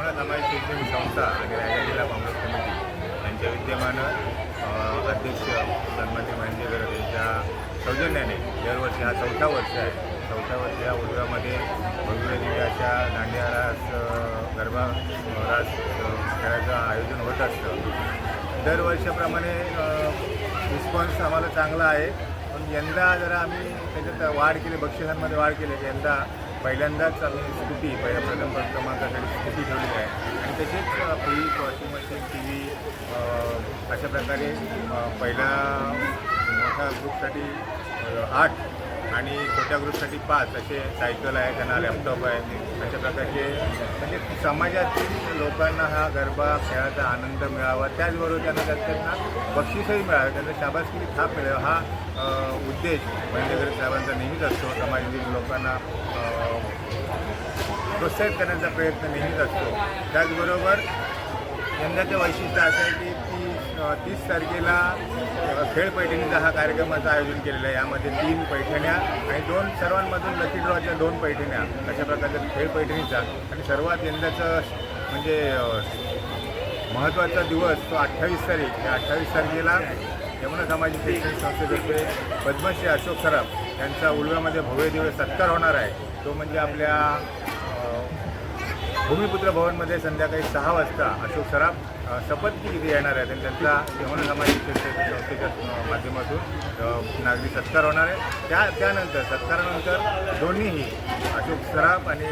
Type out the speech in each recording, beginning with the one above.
यमुना समाज शैक्षणिक संस्था आणि रायगड जिल्हा काँग्रेस कमिटी यांच्या विद्यमानं अध्यक्ष सन्मान्य म्हणजे गरज यांच्या सौजन्याने दरवर्षी हा चौथा वर्ष आहे. चौथ्या वर्षी या उडव्यामध्ये भव्य दिव्य दांडिया रास गरबा रास खेळाचं आयोजन होत असतं. दरवर्षाप्रमाणे रिस्पॉन्स आम्हाला चांगला आहे. पण यंदा जरा आम्ही त्याच्यात वाढ केली बक्षिसांमध्ये वाढ केली. यंदा पहिल्यांदाच आम्ही स्कूटी पहिल्या प्रथम क्रमांकासाठी स्कूटी ठेवली आहे. आणि तसेच fridge washing machine T V अशा प्रकारे पहिल्या मोठ्या ग्रुपसाठी आठ आणि छोट्या ग्रुपसाठी पाच असे सायकल आहे त्यांना लॅपटॉप आहे. अशा प्रकारचे म्हणजे समाजातील लोकांना हा गरबा खेळाचा आनंद मिळावा. त्याचबरोबर त्यांना त्यांना बक्षीसही मिळावं. त्यांना शाबासकी थाप मिळावा. हा उद्देश म्हणजे साहेबांचा नेहमीच असतो. समाजातील लोकांना प्रोत्साहित करण्याचा प्रयत्न नेहमीच असतो. त्याचबरोबर यंदाचं वैशिष्ट्य असं आहे की तीस तारखेला खेळ पैठणीचा हा कार्यक्रमाचं आयोजन केलेलं आहे. यामध्ये तीन पैठण्या आणि दोन सर्वांमधून लकी ड्रॉच्या दोन पैठण्या अशा प्रकारचा खेळ पैठणीचा. आणि सर्वात यंदाचं म्हणजे महत्त्वाचा दिवस तो अठ्ठावीस तारीख. या अठ्ठावीस तारखेला यमुना सामाजिक शैक्षणिक संस्थेतर्फे पद्मश्री अशोक सराफ यांचा उलव्यामध्ये भव्य दिवस सत्कार होणार आहे. तो म्हणजे आपल्या भूमिपुत्र भवनमध्ये संध्याकाळी सहा वाजता अशोक सराफ शपथ शपथविधी येणार आहेत आणि त्यांचा यमुना सामाजिक संस्थेच्या माध्यमातून नागरिक नागरी सत्कार होणार आहे. त्या त्यानंतर सत्कारानंतर दोन्हीही अशोक सराफ आणि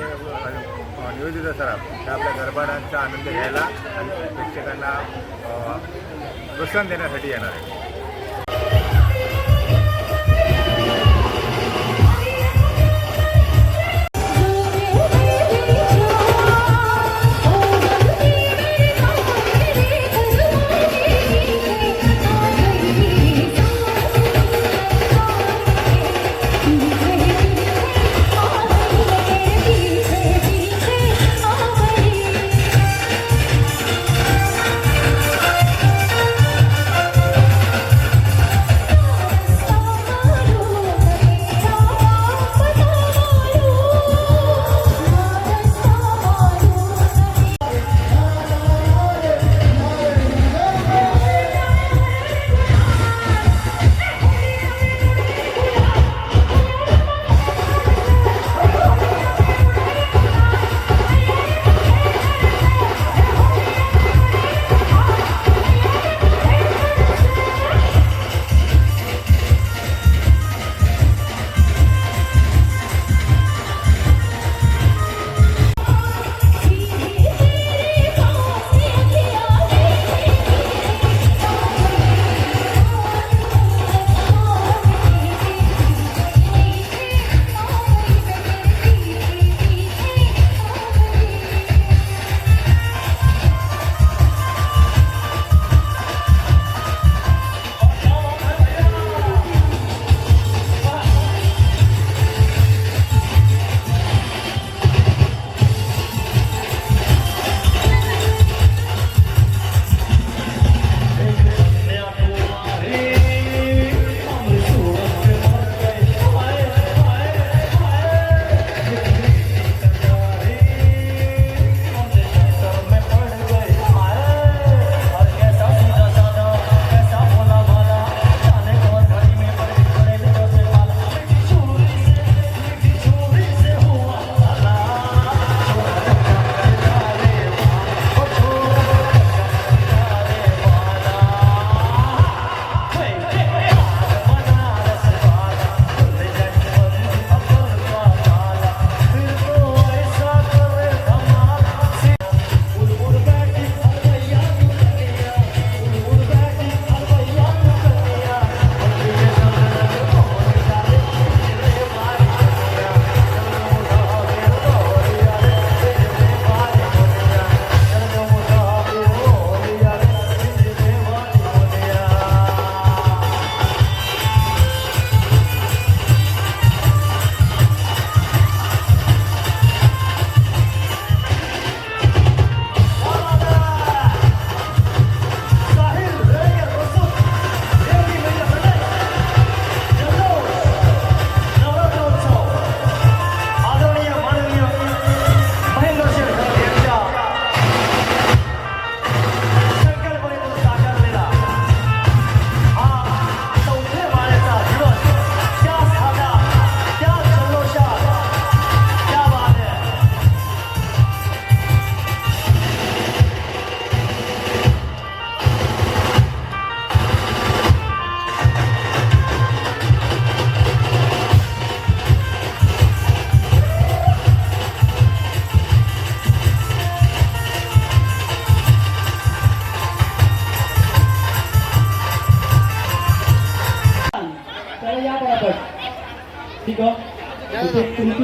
निवेदिता सराफ ह्या आपल्या गरबाडांचा आनंद घ्यायला आणि प्रेक्षकांना प्रोत्साहन देण्यासाठी येणार आहे.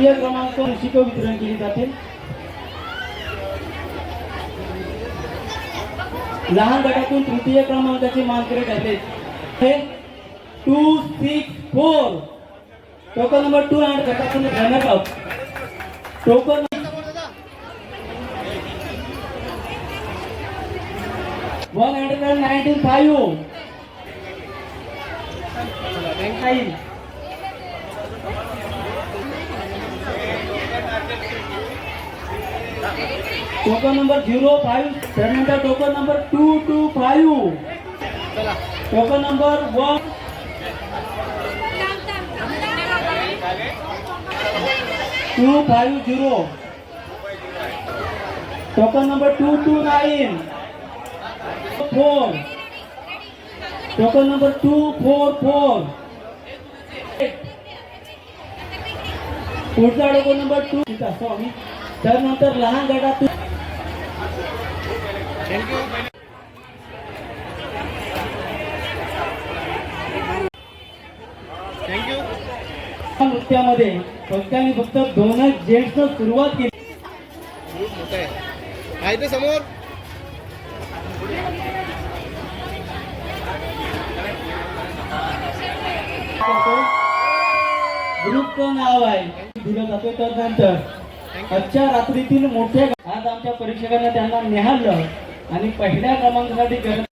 तृतीय क्रमांक शिक वितरण केली जाते. लहान गटातून तृतीय क्रमांकाचे मानकरी ठरले. हे two six four token number two and गटातून runner up token one hundred and nineteen five token number zero five त्यानंतर token number two two five token number one two five zero token number two two nine four token number two four four पुढचा token number two असतो त्यानंतर लहान गटातून thank you नृत्यामध्ये फक्त आणि फक्त दोनच जेंट्सनं सुरुवात केली. मोठं आहे हा इथे समोर. ग्रुपचं नाव आहे. दिलं जातो तर नंतर आजच्या रात्रीतील मोठ्या आज आमच्या परीक्षकांना त्यांना निहाळलं. आणि पहिल्या क्रमांकासाठी